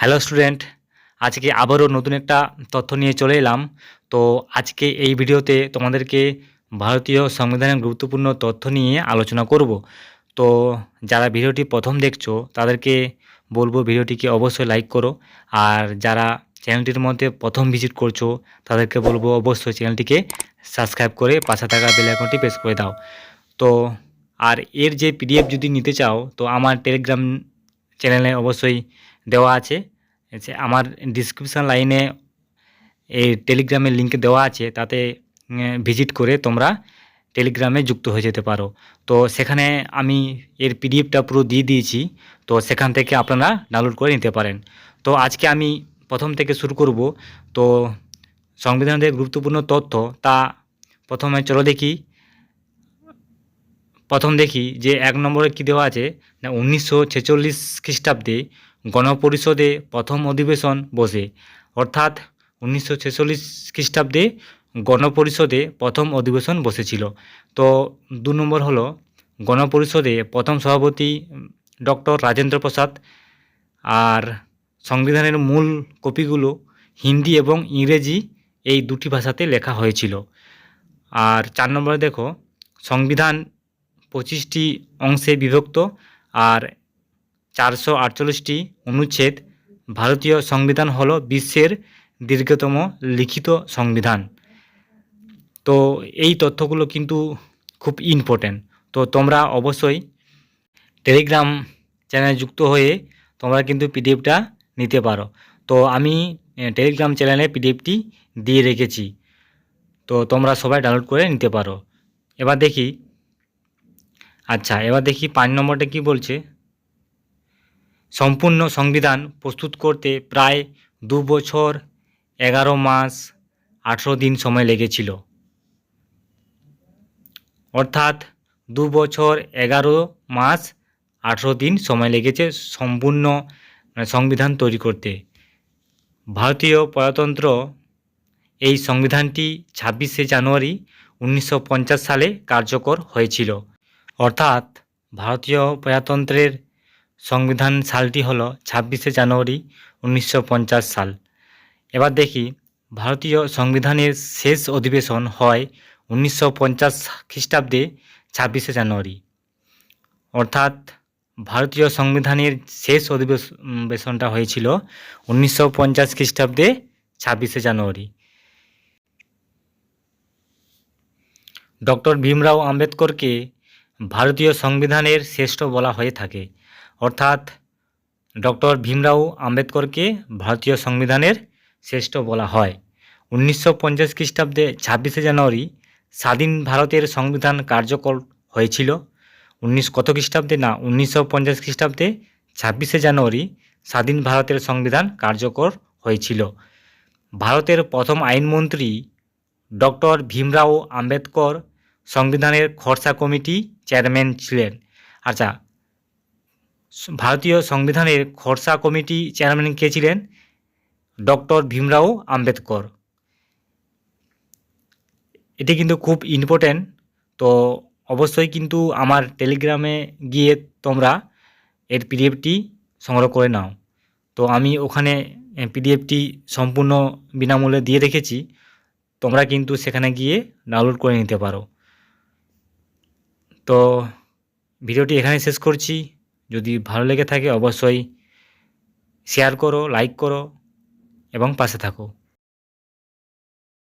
Hello student, আজকে আবারও নতুন একটা তথ্য নিয়ে চলে এলাম। তো আজকে এই ভিডিওতে তোমাদেরকে ভারতীয় সংবিধানের গুরুত্বপূর্ণ তথ্য নিয়ে আলোচনা করব। তো যারা ভিডিওটি প্রথম দেখছ, তাদেরকে বলব ভিডিওটিকে অবশ্যই লাইক করো। আর যারা চ্যানেলটির মধ্যে প্রথম ভিজিট করছ, তাদেরকে বলব অবশ্যই চ্যানেলটিকে সাবস্ক্রাইব করে পাশে থাকা বেল আইকনটি প্রেস করে দাও। তো আর এর যে পিডিএফ যদি নিতে চাও, তো আমার টেলিগ্রাম চ্যানেলে অবশ্যই দেওয়া আছে। আমার ডিসক্রিপশান লাইনে এই টেলিগ্রামের লিঙ্ক দেওয়া আছে। তাতে ভিজিট করে তোমরা টেলিগ্রামে যুক্ত হয়ে যেতে পারো। তো সেখানে আমি এর পিডিএফটা পুরো দিয়ে দিয়েছি। তো সেখান থেকে আপনারা ডাউনলোড করে নিতে পারেন। তো আজকে আমি প্রথম থেকে শুরু করব। তো সংবিধানের গুরুত্বপূর্ণ তথ্য তা প্রথমে চলো দেখি। প্রথম দেখি যে এক নম্বরে কী দেওয়া আছে? না, উনিশশো ছেচল্লিশ খ্রিস্টাব্দে গণপরিষদে প্রথম অধিবেশন বসে। অর্থাৎ উনিশশো ছেচল্লিশ খ্রিস্টাব্দে গণপরিষদে প্রথম অধিবেশন বসেছিল। তো দু নম্বর হলো, গণপরিষদে প্রথম সভাপতি ডক্টর রাজেন্দ্র প্রসাদ আর সংবিধানের মূল কপিগুলো হিন্দি এবং ইংরেজি এই দুটি ভাষাতে লেখা হয়েছিল। আর চার নম্বরে দেখো, সংবিধান পঁচিশটি অংশে বিভক্ত আর চারশো আটচল্লিশটি অনুচ্ছেদ ভারতীয় সংবিধান হল বিশ্বের দীর্ঘতম লিখিত সংবিধান। তো এই তথ্যগুলো কিন্তু খুব ইম্পর্ট্যান্ট তো তোমরা অবশ্যই টেলিগ্রাম চ্যানেলে যুক্ত হয়ে তোমরা কিন্তু পিডিএফটা নিতে পারো। তো আমি টেলিগ্রাম চ্যানেলে পিডিএফটি দিয়ে রেখেছি। তো তোমরা সবাই ডাউনলোড করে নিতে পারো। এবার দেখি আচ্ছা এবার দেখি পাঁচ নম্বরটা কি বলছে? সম্পূর্ণ সংবিধান প্রস্তুত করতে প্রায় দু বছর, এগারো মাস, আঠেরো দিন সময় লেগেছিল। অর্থাৎ দু বছর, এগারো মাস, আঠেরো দিন সময় লেগেছে সম্পূর্ণ মানে সংবিধান তৈরি করতে। ভারতীয় প্রজাতন্ত্র এই সংবিধানটি ছাব্বিশে জানুয়ারি উনিশশো পঞ্চাশ সালে কার্যকর হয়েছিল। অর্থাৎ ভারতীয় প্রজাতন্ত্রের সংবিধান সালটি হলো ছাব্বিশে জানুয়ারি উনিশশো পঞ্চাশ সাল। এবার দেখি ভারতীয় সংবিধানের শেষ অধিবেশন হয় উনিশশো পঞ্চাশ খ্রিস্টাব্দে ছাব্বিশে জানুয়ারি। অর্থাৎ ভারতীয় সংবিধানের শেষ অধিবেশনটা হয়েছিল উনিশশো পঞ্চাশ খ্রিস্টাব্দে ছাব্বিশে জানুয়ারি। ডক্টর ভীমরাও আম্বেদকরকে ভারতীয় সংবিধানের শ্রেষ্ঠ বলা হয়ে থাকে। অর্থাৎ ডক্টর ভীমরাও আম্বেদকরকে ভারতীয় সংবিধানের শ্রেষ্ঠ বলা হয়। উনিশশো পঞ্চাশ খ্রিস্টাব্দে ছাব্বিশে জানুয়ারি স্বাধীন ভারতের সংবিধান কার্যকর হয়েছিল। উনিশ কত খ্রিস্টাব্দে? না, উনিশশো পঞ্চাশ খ্রিস্টাব্দে ছাব্বিশে জানুয়ারি স্বাধীন ভারতের সংবিধান কার্যকর হয়েছিল। ভারতের প্রথম আইনমন্ত্রী ডক্টর ভীমরাও আম্বেদকর সংবিধানের খরচা কমিটি চেয়ারম্যান ছিলেন। আচ্ছা ভারতীয় সংবিধানের খরসা কমিটি চেয়ারম্যান কে ছিলেন? ডক্টর ভীমরাও আম্বেদকর। এটি কিন্তু খুব ইম্পর্ট্যান্ট তো অবশ্যই কিন্তু আমার টেলিগ্রামে গিয়ে তোমরা এর পিডিএফটি সংগ্রহ করে নাও। তো আমি ওখানে পিডিএফটি সম্পূর্ণ বিনামূল্যে দিয়ে রেখেছি। তোমরা কিন্তু সেখানে গিয়ে ডাউনলোড করে নিতে পারো। তো ভিডিওটি এখানে শেষ করছি। যদি ভালো লেগে থাকে অবশ্যই শেয়ার করো লাইক করো এবং পাশে থাকো।